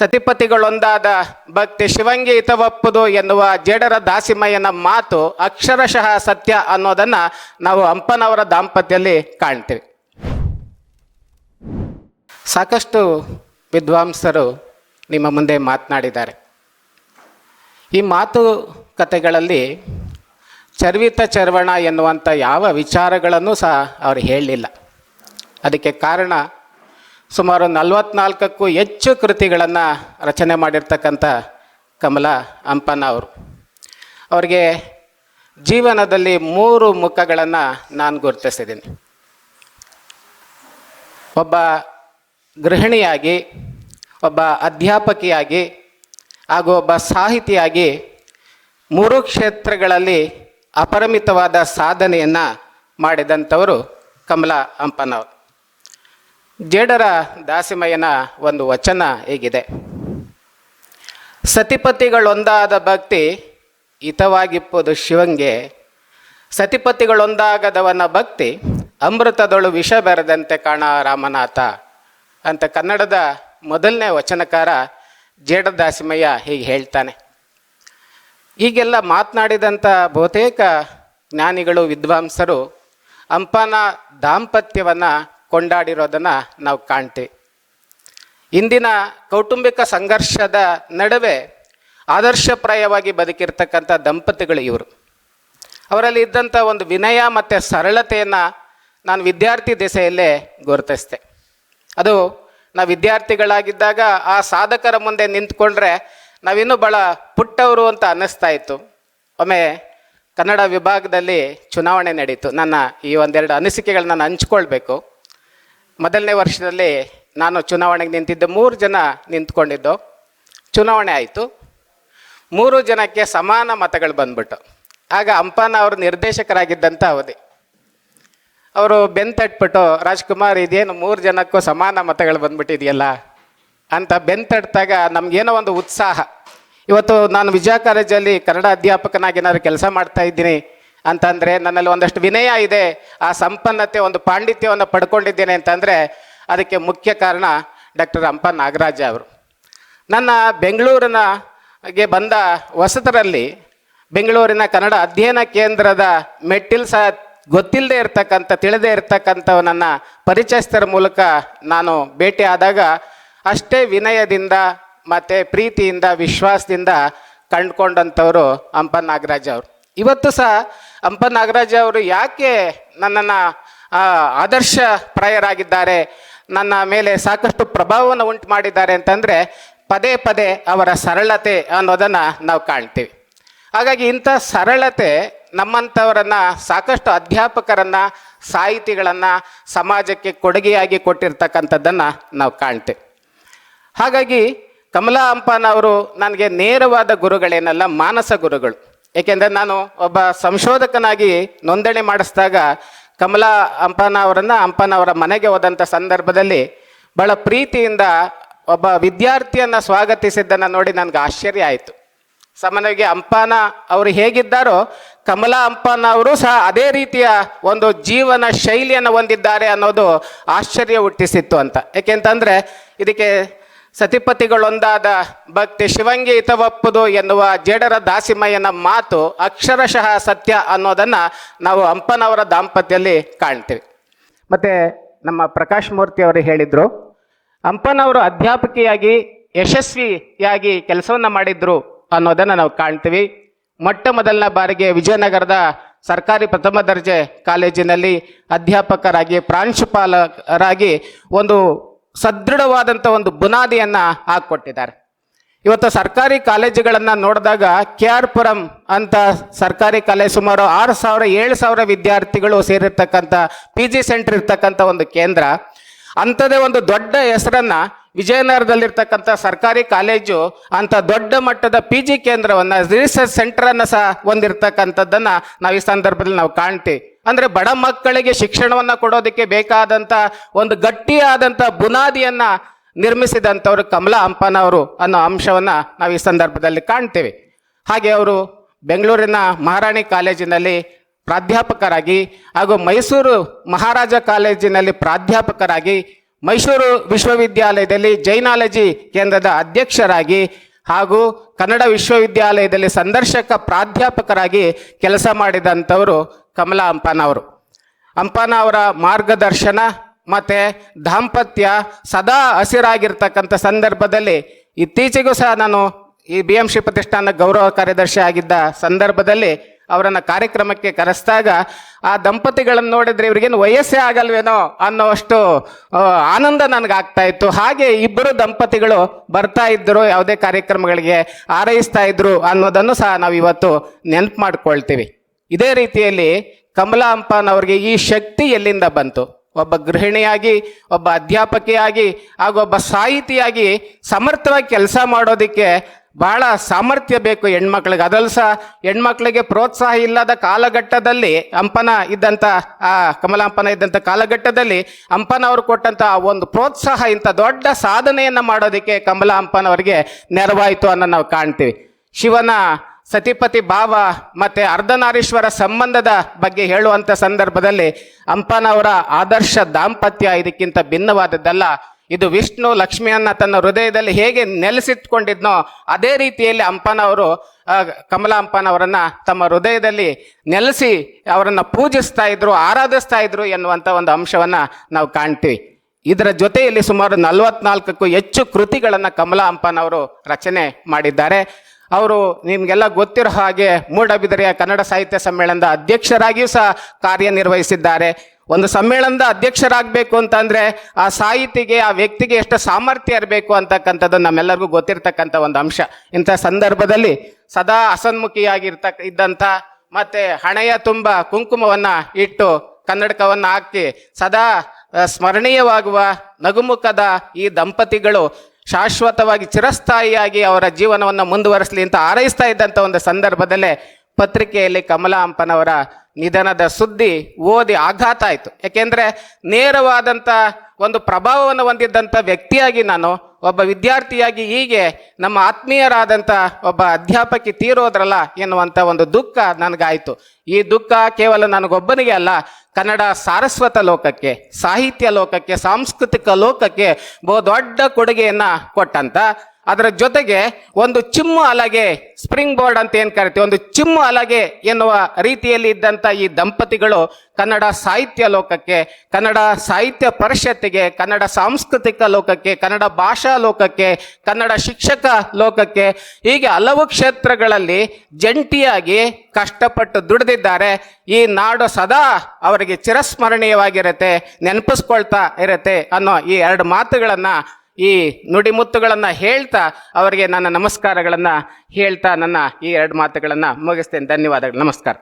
ಸತಿಪತಿಗಳೊಂದಾದ ಭಕ್ತಿ ಶಿವಂಗಿ ಹಿತವಪ್ಪುದು ಎನ್ನುವ ಜೇಡರ ದಾಸಿಮಯ್ಯನ ಮಾತು ಅಕ್ಷರಶಃ ಸತ್ಯ ಅನ್ನೋದನ್ನು ನಾವು ಅಂಪನವರ ದಾಂಪತ್ಯದಲ್ಲಿ ಕಾಣ್ತೀವಿ. ಸಾಕಷ್ಟು ವಿದ್ವಾಂಸರು ನಿಮ್ಮ ಮುಂದೆ ಮಾತನಾಡಿದ್ದಾರೆ. ಈ ಮಾತು ಕತೆಗಳಲ್ಲಿ ಚರ್ವಿತ ಚರ್ವಣ ಎನ್ನುವಂಥ ಯಾವ ವಿಚಾರಗಳನ್ನು ಸಹ ಅವರು ಹೇಳಲಿಲ್ಲ ಅದಕ್ಕೆ ಕಾರಣ ಸುಮಾರು ನಲವತ್ನಾಲ್ಕಕ್ಕೂ ಹೆಚ್ಚು ಕೃತಿಗಳನ್ನು ರಚನೆ ಮಾಡಿರ್ತಕ್ಕಂಥ ಕಮಲ ಅಂಪನ ಅವರು. ಅವರಿಗೆ ಜೀವನದಲ್ಲಿ ಮೂರು ಮುಖಗಳನ್ನು ನಾನು ಗುರುತಿಸಿದ್ದೀನಿ. ಒಬ್ಬ ಗೃಹಿಣಿಯಾಗಿ, ಒಬ್ಬ ಅಧ್ಯಾಪಕಿಯಾಗಿ, ಹಾಗೂ ಒಬ್ಬ ಸಾಹಿತಿಯಾಗಿ ಮೂರು ಕ್ಷೇತ್ರಗಳಲ್ಲಿ ಅಪರಿಮಿತವಾದ ಸಾಧನೆಯನ್ನು ಮಾಡಿದಂಥವರು ಕಮಲಾ ಹಂಪನವರು ಜೇಡರ ದಾಸಿಮಯ್ಯನ ಒಂದು ವಚನ ಹೀಗಿದೆ. ಸತಿಪತಿಗಳೊಂದಾದ ಭಕ್ತಿ ಹಿತವಾಗಿಪ್ಪದು ಶಿವಂಗೆ. ಸತಿಪತಿಗಳೊಂದಾಗದವನ ಭಕ್ತಿ ಅಮೃತದೊಳು ವಿಷ ಬೆರೆದಂತೆ ಕಾಣ ರಾಮನಾಥ ಅಂತ ಕನ್ನಡದ ಮೊದಲನೇ ವಚನಕಾರ ಜೇಡದಾಸಿಮಯ್ಯ ಹೀಗೆ ಹೇಳ್ತಾನೆ. ಈಗೆಲ್ಲ ಮಾತನಾಡಿದಂಥ ಬಹುತೇಕ ಜ್ಞಾನಿಗಳು, ವಿದ್ವಾಂಸರು ಅಂಪನ ದಾಂಪತ್ಯವನ್ನು ಕೊಂಡಾಡಿರೋದನ್ನು ನಾವು ಕಾಣ್ತೀವಿ. ಇಂದಿನ ಕೌಟುಂಬಿಕ ಸಂಘರ್ಷದ ನಡುವೆ ಆದರ್ಶಪ್ರಾಯವಾಗಿ ಬದುಕಿರ್ತಕ್ಕಂಥ ದಂಪತಿಗಳು ಇವರು. ಅವರಲ್ಲಿ ಇದ್ದಂಥ ಒಂದು ವಿನಯ ಮತ್ತು ಸರಳತೆಯನ್ನು ನಾನು ವಿದ್ಯಾರ್ಥಿ ದಿಸೆಯಲ್ಲೇ ಗುರುತಿಸಿದೆ ಅದು ನಾವು ವಿದ್ಯಾರ್ಥಿಗಳಾಗಿದ್ದಾಗ ಆ ಸಾಧಕರ ಮುಂದೆ ನಿಂತ್ಕೊಂಡ್ರೆ ನಾವಿನ್ನೂ ಭಾಳ ಪುಟ್ಟವರು ಅಂತ ಅನ್ನಿಸ್ತಾ ಇತ್ತು. ಒಮ್ಮೆ ಕನ್ನಡ ವಿಭಾಗದಲ್ಲಿ ಚುನಾವಣೆ ನಡೀತು. ನನ್ನ ಈ ಒಂದೆರಡು ಅನಿಸಿಕೆಗಳನ್ನ ನಾನು ಹಂಚ್ಕೊಳ್ಬೇಕು. ಮೊದಲನೇ ವರ್ಷದಲ್ಲಿ ನಾನು ಚುನಾವಣೆಗೆ ನಿಂತಿದ್ದೆ, ಮೂರು ಜನ ನಿಂತ್ಕೊಂಡಿದ್ದು. ಚುನಾವಣೆ ಆಯಿತು. ಮೂರು ಜನಕ್ಕೆ ಸಮಾನ ಮತಗಳು ಬಂದ್ಬಿಟ್ಟು. ಆಗ ಅಂಪಾನ ಅವರು ನಿರ್ದೇಶಕರಾಗಿದ್ದಂಥ ಅವಧಿ. ಅವರು ಬೆಂತಟ್ಬಿಟ್ಟು, ರಾಜ್ಕುಮಾರ್, ಇದೇನು ಮೂರು ಜನಕ್ಕೂ ಸಮಾನ ಮತಗಳು ಬಂದ್ಬಿಟ್ಟಿದೆಯಲ್ಲ? ಅಂತ ಬೆಂತಟ್ಟಾಗ ನಮಗೇನೋ ಒಂದು ಉತ್ಸಾಹ. ಇವತ್ತು ನಾನು ವಿಜಯ ಕಾಲೇಜಲ್ಲಿ ಕನ್ನಡ ಅಧ್ಯಾಪಕನಾಗಿ ಏನಾದ್ರು ಕೆಲಸ ಮಾಡ್ತಾ ಇದ್ದೀನಿ ಅಂತಂದರೆ ನನ್ನಲ್ಲಿ ಒಂದಷ್ಟು ವಿನಯ ಇದೆ, ಆ ಸಂಪನ್ನತೆ ಒಂದು ಪಾಂಡಿತ್ಯವನ್ನು ಪಡ್ಕೊಂಡಿದ್ದೇನೆ ಅಂತಂದರೆ ಅದಕ್ಕೆ ಮುಖ್ಯ ಕಾರಣ ಡಾಕ್ಟರ್ ಅಂಪ ನಾಗರಾಜ ಅವರು. ನನ್ನ ಬೆಂಗಳೂರಿನ ಗೆ ಬಂದ ವಸತರಲ್ಲಿ ಬೆಂಗಳೂರಿನ ಕನ್ನಡ ಅಧ್ಯಯನ ಕೇಂದ್ರದ ಮೆಟ್ಟಿಲ್ ಸಹ ಗೊತ್ತಿಲ್ಲದೆ ಇರ್ತಕ್ಕಂಥ, ತಿಳಿದೇ ಇರ್ತಕ್ಕಂಥವನನ್ನ ಪರಿಚಯಸ್ಥರ ಮೂಲಕ ನಾನು ಭೇಟಿ ಆದಾಗ ಅಷ್ಟೇ ವಿನಯದಿಂದ ಮತ್ತು ಪ್ರೀತಿಯಿಂದ, ವಿಶ್ವಾಸದಿಂದ ಕಂಡುಕೊಂಡಂಥವರು ಹಂಪ ನಾಗರಾಜ್ ಅವರು. ಇವತ್ತು ಸಹ ಹಂಪ ನಾಗರಾಜ ಅವರು ಯಾಕೆ ನನ್ನನ್ನು ಆದರ್ಶ ಪ್ರಾಯರಾಗಿದ್ದಾರೆ, ನನ್ನ ಮೇಲೆ ಸಾಕಷ್ಟು ಪ್ರಭಾವವನ್ನು ಉಂಟು ಮಾಡಿದ್ದಾರೆ ಅಂತಂದರೆ ಪದೇ ಪದೇ ಅವರ ಸರಳತೆ ಅನ್ನೋದನ್ನು ನಾವು ಕಾಣ್ತೀವಿ. ಹಾಗಾಗಿ ಇಂಥ ಸರಳತೆ ನಮ್ಮಂಥವರನ್ನು ಸಾಕಷ್ಟು ಅಧ್ಯಾಪಕರನ್ನು, ಸಾಹಿತಿಗಳನ್ನು, ಸಮಾಜಕ್ಕೆ ಕೊಡುಗೆಯಾಗಿ ಕೊಟ್ಟಿರ್ತಕ್ಕಂಥದ್ದನ್ನು ನಾವು ಕಾಣ್ತೇವೆ. ಹಾಗಾಗಿ ಕಮಲಾ ಹಂಪನವರು ನನಗೆ ನೇರವಾದ ಗುರುಗಳೇನಲ್ಲ, ಮಾನಸ ಗುರುಗಳು. ಏಕೆಂದರೆ ನಾನು ಒಬ್ಬ ಸಂಶೋಧಕನಾಗಿ ನೋಂದಣಿ ಮಾಡಿಸಿದಾಗ ಕಮಲಾ ಅಂಪನ ಅವರನ್ನು ಅವರ ಮನೆಗೆ ಹೋದಂಥ ಸಂದರ್ಭದಲ್ಲಿ ಬಹಳ ಪ್ರೀತಿಯಿಂದ ಒಬ್ಬ ವಿದ್ಯಾರ್ಥಿಯನ್ನು ಸ್ವಾಗತಿಸಿದ್ದನ್ನು ನೋಡಿ ನನಗೆ ಆಶ್ಚರ್ಯ ಆಯಿತು. ಸಾಮಾನ್ಯವಾಗಿ ಅಂಪಾನ ಅವರು ಹೇಗಿದ್ದಾರೋ ಕಮಲಾ ಅಂಪಾನ ಅವರು ಸಹ ಅದೇ ರೀತಿಯ ಒಂದು ಜೀವನ ಶೈಲಿಯನ್ನು ಹೊಂದಿದ್ದಾರೆ ಅನ್ನೋದು ಆಶ್ಚರ್ಯ ಹುಟ್ಟಿಸಿತ್ತು ಅಂತ. ಯಾಕೆಂತಂದ್ರೆ ಇದಕ್ಕೆ ಸತಿಪತಿಗಳೊಂದಾದ ಭಕ್ತಿ ಶಿವಂಗಿ ಹಿತವಪ್ಪುದು ಎನ್ನುವ ಜೇಡರ ದಾಸಿಮಯ್ಯನ ಮಾತು ಅಕ್ಷರಶಃ ಸತ್ಯ ಅನ್ನೋದನ್ನು ನಾವು ಹಂಪನವರ ದಾಂಪತ್ಯದಲ್ಲಿ ಕಾಣ್ತೀವಿ. ಮತ್ತು ನಮ್ಮ ಪ್ರಕಾಶ್ ಮೂರ್ತಿ ಅವರು ಹೇಳಿದರು, ಹಂಪನವರು ಅಧ್ಯಾಪಕಿಯಾಗಿ, ಯಶಸ್ವಿಯಾಗಿ ಕೆಲಸವನ್ನು ಮಾಡಿದ್ರು ಅನ್ನೋದನ್ನು ನಾವು ಕಾಣ್ತೀವಿ. ಮೊಟ್ಟ ಮೊದಲನ ಬಾರಿಗೆ ವಿಜಯನಗರದ ಸರ್ಕಾರಿ ಪ್ರಥಮ ದರ್ಜೆ ಕಾಲೇಜಿನಲ್ಲಿ ಅಧ್ಯಾಪಕರಾಗಿ, ಪ್ರಾಂಶುಪಾಲರಾಗಿ ಒಂದು ಸದೃಢವಾದಂಥ ಒಂದು ಬುನಾದಿಯನ್ನು ಹಾಕ್ಕೊಟ್ಟಿದ್ದಾರೆ. ಇವತ್ತು ಸರ್ಕಾರಿ ಕಾಲೇಜುಗಳನ್ನು ನೋಡಿದಾಗ ಕೆ ಆರ್ ಪುರಂ ಅಂತ ಸರ್ಕಾರಿ ಕಾಲೇಜ್ ಸುಮಾರು ಆರು ಸಾವಿರ, ಏಳು ಸಾವಿರ ವಿದ್ಯಾರ್ಥಿಗಳು ಸೇರಿರ್ತಕ್ಕಂಥ ಪಿ ಜಿ ಸೆಂಟರ್ ಇರ್ತಕ್ಕಂಥ ಒಂದು ಕೇಂದ್ರ. ಅಂಥದೇ ಒಂದು ದೊಡ್ಡ ಹೆಸರನ್ನ ವಿಜಯನಗರದಲ್ಲಿರ್ತಕ್ಕಂಥ ಸರ್ಕಾರಿ ಕಾಲೇಜು ಅಂತ ದೊಡ್ಡ ಮಟ್ಟದ ಪಿ ಜಿ ಕೇಂದ್ರವನ್ನು ರಿಸರ್ಚ್ ಸೆಂಟರನ್ನು ಸಹ ಹೊಂದಿರತಕ್ಕಂಥದ್ದನ್ನು ನಾವು ಈ ಸಂದರ್ಭದಲ್ಲಿ ನಾವು ಕಾಣ್ತೀವಿ. ಅಂದರೆ ಬಡ ಮಕ್ಕಳಿಗೆ ಶಿಕ್ಷಣವನ್ನು ಕೊಡೋದಕ್ಕೆ ಬೇಕಾದಂಥ ಒಂದು ಗಟ್ಟಿಯಾದಂಥ ಬುನಾದಿಯನ್ನು ನಿರ್ಮಿಸಿದಂಥವ್ರು ಕಮಲಾ ಹಂಪನವರು ಅನ್ನೋ ಅಂಶವನ್ನು ನಾವು ಈ ಸಂದರ್ಭದಲ್ಲಿ ಕಾಣ್ತೇವೆ. ಹಾಗೆ ಅವರು ಬೆಂಗಳೂರಿನ ಮಹಾರಾಣಿ ಕಾಲೇಜಿನಲ್ಲಿ ಪ್ರಾಧ್ಯಾಪಕರಾಗಿ ಹಾಗೂ ಮೈಸೂರು ಮಹಾರಾಜ ಕಾಲೇಜಿನಲ್ಲಿ ಪ್ರಾಧ್ಯಾಪಕರಾಗಿ, ಮೈಸೂರು ವಿಶ್ವವಿದ್ಯಾಲಯದಲ್ಲಿ ಜೈನಾಲಜಿ ಕೇಂದ್ರದ ಅಧ್ಯಕ್ಷರಾಗಿ ಹಾಗೂ ಕನ್ನಡ ವಿಶ್ವವಿದ್ಯಾಲಯದಲ್ಲಿ ಸಂದರ್ಶಕ ಪ್ರಾಧ್ಯಾಪಕರಾಗಿ ಕೆಲಸ ಮಾಡಿದಂಥವರು ಕಮಲಾ ಅಂಪಾನವರು. ಅಂಪಾನವರ ಅವರ ಮಾರ್ಗದರ್ಶನ ಮತ್ತು ದಾಂಪತ್ಯ ಸದಾ ಹಸಿರಾಗಿರ್ತಕ್ಕಂಥ ಸಂದರ್ಭದಲ್ಲಿ ಇತ್ತೀಚೆಗೂ ಸಹ ನಾನು ಈ ಬಿ ಎಂ ಶ್ರೀ ಪ್ರತಿಷ್ಠಾನ ಗೌರವ ಕಾರ್ಯದರ್ಶಿ ಆಗಿದ್ದ ಸಂದರ್ಭದಲ್ಲಿ ಅವರನ್ನು ಕಾರ್ಯಕ್ರಮಕ್ಕೆ ಕರೆಸಿದಾಗ ಆ ದಂಪತಿಗಳನ್ನು ನೋಡಿದ್ರೆ ಇವರಿಗೇನು ವಯಸ್ಸೇ ಆಗಲ್ವೇನೋ ಅನ್ನೋಷ್ಟು ಆನಂದ ನನಗಾಗ್ತಾ ಇತ್ತು. ಹಾಗೆ ಇಬ್ಬರು ದಂಪತಿಗಳು ಬರ್ತಾ ಇದ್ದರು, ಯಾವುದೇ ಕಾರ್ಯಕ್ರಮಗಳಿಗೆ ಹಾರೈಸ್ತಾ ಇದ್ರು ಅನ್ನೋದನ್ನು ಸಹ ನಾವು ಇವತ್ತು ನೆನಪು ಮಾಡ್ಕೊಳ್ತೀವಿ. ಇದೇ ರೀತಿಯಲ್ಲಿ ಕಮಲಾ ಅಂಪನವರಿಗೆ ಈ ಶಕ್ತಿ ಎಲ್ಲಿಂದ ಬಂತು? ಒಬ್ಬ ಗೃಹಿಣಿಯಾಗಿ, ಒಬ್ಬ ಅಧ್ಯಾಪಕಿಯಾಗಿ, ಹಾಗೂ ಒಬ್ಬ ಸಾಹಿತಿಯಾಗಿ ಸಮರ್ಥವಾಗಿ ಕೆಲಸ ಮಾಡೋದಕ್ಕೆ ಬಹಳ ಸಾಮರ್ಥ್ಯ ಬೇಕು ಹೆಣ್ಮಕ್ಳಿಗೆ. ಅದರಲ್ಲೂ ಸಹ ಹೆಣ್ಮಕ್ಳಿಗೆ ಪ್ರೋತ್ಸಾಹ ಇಲ್ಲದ ಕಾಲಘಟ್ಟದಲ್ಲಿ ಅಂಪನ ಇದ್ದಂಥ ಆ ಕಮಲಾಂಪನ ಇದ್ದಂಥ ಕಾಲಘಟ್ಟದಲ್ಲಿ ಅಂಪನವರು ಕೊಟ್ಟಂಥ ಆ ಒಂದು ಪ್ರೋತ್ಸಾಹ, ಇಂಥ ದೊಡ್ಡ ಸಾಧನೆಯನ್ನು ಮಾಡೋದಕ್ಕೆ ಕಮಲಾ ಅಂಪನವರಿಗೆ ನೆರವಾಯಿತು ಅನ್ನೋ ನಾವು ಕಾಣ್ತೀವಿ. ಶಿವನ ಸತಿಪತಿ ಭಾವ ಮತ್ತೆ ಅರ್ಧನಾರೀಶ್ವರ ಸಂಬಂಧದ ಬಗ್ಗೆ ಹೇಳುವಂಥ ಸಂದರ್ಭದಲ್ಲಿ ಅಂಪನವರ ಆದರ್ಶ ದಾಂಪತ್ಯ ಇದಕ್ಕಿಂತ ಭಿನ್ನವಾದದ್ದಲ್ಲ. ಇದು ವಿಷ್ಣು ಲಕ್ಷ್ಮಿಯನ್ನ ತನ್ನ ಹೃದಯದಲ್ಲಿ ಹೇಗೆ ನೆಲೆಸಿಟ್ಕೊಂಡಿದ್ನೋ ಅದೇ ರೀತಿಯಲ್ಲಿ ಅಂಪನವರು ಕಮಲಾ ಅಂಪನವರನ್ನ ತಮ್ಮ ಹೃದಯದಲ್ಲಿ ನೆಲೆಸಿ ಅವರನ್ನು ಪೂಜಿಸ್ತಾ ಇದ್ರು, ಆರಾಧಿಸ್ತಾ ಇದ್ರು ಎನ್ನುವಂಥ ಒಂದು ಅಂಶವನ್ನ ನಾವು ಕಾಣ್ತೀವಿ. ಇದರ ಜೊತೆಯಲ್ಲಿ ಸುಮಾರು ನಲವತ್ನಾಲ್ಕಕ್ಕೂ ಹೆಚ್ಚು ಕೃತಿಗಳನ್ನು ಕಮಲಾ ಅಂಪನವರು ರಚನೆ ಮಾಡಿದ್ದಾರೆ. ಅವರು ನಿಮಗೆಲ್ಲ ಗೊತ್ತಿರೋ ಹಾಗೆ ಮೂಡಬಿದರೆಯ ಕನ್ನಡ ಸಾಹಿತ್ಯ ಸಮ್ಮೇಳನದ ಅಧ್ಯಕ್ಷರಾಗಿಯೂ ಸಹ ಕಾರ್ಯನಿರ್ವಹಿಸಿದ್ದಾರೆ. ಒಂದು ಸಮ್ಮೇಳನದ ಅಧ್ಯಕ್ಷರಾಗಬೇಕು ಅಂತಂದರೆ ಆ ಸಾಹಿತಿಗೆ, ಆ ವ್ಯಕ್ತಿಗೆ ಎಷ್ಟು ಸಾಮರ್ಥ್ಯ ಇರಬೇಕು ಅಂತಕ್ಕಂಥದ್ದು ನಮ್ಮೆಲ್ಲರಿಗೂ ಗೊತ್ತಿರತಕ್ಕಂಥ ಒಂದು ಅಂಶ. ಇಂಥ ಸಂದರ್ಭದಲ್ಲಿ ಸದಾ ಅಸನ್ಮುಖಿಯಾಗಿರ್ತಕ್ಕ, ಇದ್ದಂಥ ಮತ್ತೆ ಹಣೆಯ ತುಂಬ ಕುಂಕುಮವನ್ನ ಇಟ್ಟು ಕನ್ನಡಕವನ್ನು ಹಾಕಿ ಸದಾ ಸ್ಮರಣೀಯವಾಗುವ ನಗುಮುಖದ ಈ ದಂಪತಿಗಳು ಶಾಶ್ವತವಾಗಿ ಚಿರಸ್ಥಾಯಿಯಾಗಿ ಅವರ ಜೀವನವನ್ನು ಮುಂದುವರಿಸಲಿ ಅಂತ ಹಾರೈಸ್ತಾ ಇದ್ದಂಥ ಒಂದು ಸಂದರ್ಭದಲ್ಲೇ ಪತ್ರಿಕೆಯಲ್ಲಿ ಕಮಲಾ ಅಂಪನವರ ನಿಧನದ ಸುದ್ದಿ ಓದಿ ಆಘಾತ ಆಯಿತು. ಯಾಕೆಂದರೆ ನೇರವಾದಂಥ ಒಂದು ಪ್ರಭಾವವನ್ನು ಹೊಂದಿದ್ದಂಥ ವ್ಯಕ್ತಿಯಾಗಿ ನಾನು ಒಬ್ಬ ವಿದ್ಯಾರ್ಥಿಯಾಗಿ ಹೀಗೆ ನಮ್ಮ ಆತ್ಮೀಯರಾದಂಥ ಒಬ್ಬ ಅಧ್ಯಾಪಕಿ ತೀರೋದ್ರಲ್ಲ ಎನ್ನುವಂಥ ಒಂದು ದುಃಖ ನನಗಾಯಿತು. ಈ ದುಃಖ ಕೇವಲ ನನಗೊಬ್ಬನಿಗೆ ಅಲ್ಲ, ಕನ್ನಡ ಸಾರಸ್ವತ ಲೋಕಕ್ಕೆ, ಸಾಹಿತ್ಯ ಲೋಕಕ್ಕೆ, ಸಾಂಸ್ಕೃತಿಕ ಲೋಕಕ್ಕೆ ಬಹು ದೊಡ್ಡ ಕೊಡುಗೆಯನ್ನ ಕೊಟ್ಟಂತ ಅದರ ಜೊತೆಗೆ ಒಂದು ಚಿಮ್ಮು ಅಲಗೆ ಸ್ಪ್ರಿಂಗ್ ಬೋರ್ಡ್ ಅಂತ ಏನು ಕರಿತೀವಿ, ಒಂದು ಚಿಮ್ಮು ಅಲಗೆ ಎನ್ನುವ ರೀತಿಯಲ್ಲಿ ಇದ್ದಂಥ ಈ ದಂಪತಿಗಳು ಕನ್ನಡ ಸಾಹಿತ್ಯ ಲೋಕಕ್ಕೆ, ಕನ್ನಡ ಸಾಹಿತ್ಯ ಪರಿಷತ್ತಿಗೆ, ಕನ್ನಡ ಸಾಂಸ್ಕೃತಿಕ ಲೋಕಕ್ಕೆ, ಕನ್ನಡ ಭಾಷಾ ಲೋಕಕ್ಕೆ, ಕನ್ನಡ ಶಿಕ್ಷಕ ಲೋಕಕ್ಕೆ ಹೀಗೆ ಹಲವು ಕ್ಷೇತ್ರಗಳಲ್ಲಿ ಜಂಟಿಯಾಗಿ ಕಷ್ಟಪಟ್ಟು ದುಡಿದಿದ್ದಾರೆ. ಈ ನಾಡು ಸದಾ ಅವರಿಗೆ ಚಿರಸ್ಮರಣೀಯವಾಗಿರುತ್ತೆ, ನೆನಪಿಸ್ಕೊಳ್ತಾ ಇರುತ್ತೆ ಅನ್ನೋ ಈ ಎರಡು ಮಾತುಗಳನ್ನ ಈ ನುಡಿಮುತ್ತುಗಳನ್ನು ಹೇಳ್ತಾ ಅವರಿಗೆ ನನ್ನ ನಮಸ್ಕಾರಗಳನ್ನು ಹೇಳ್ತಾ ನನ್ನ ಈ ಎರಡು ಮಾತುಗಳನ್ನು ಮುಗಿಸ್ತೇನೆ. ಧನ್ಯವಾದಗಳು. ನಮಸ್ಕಾರ.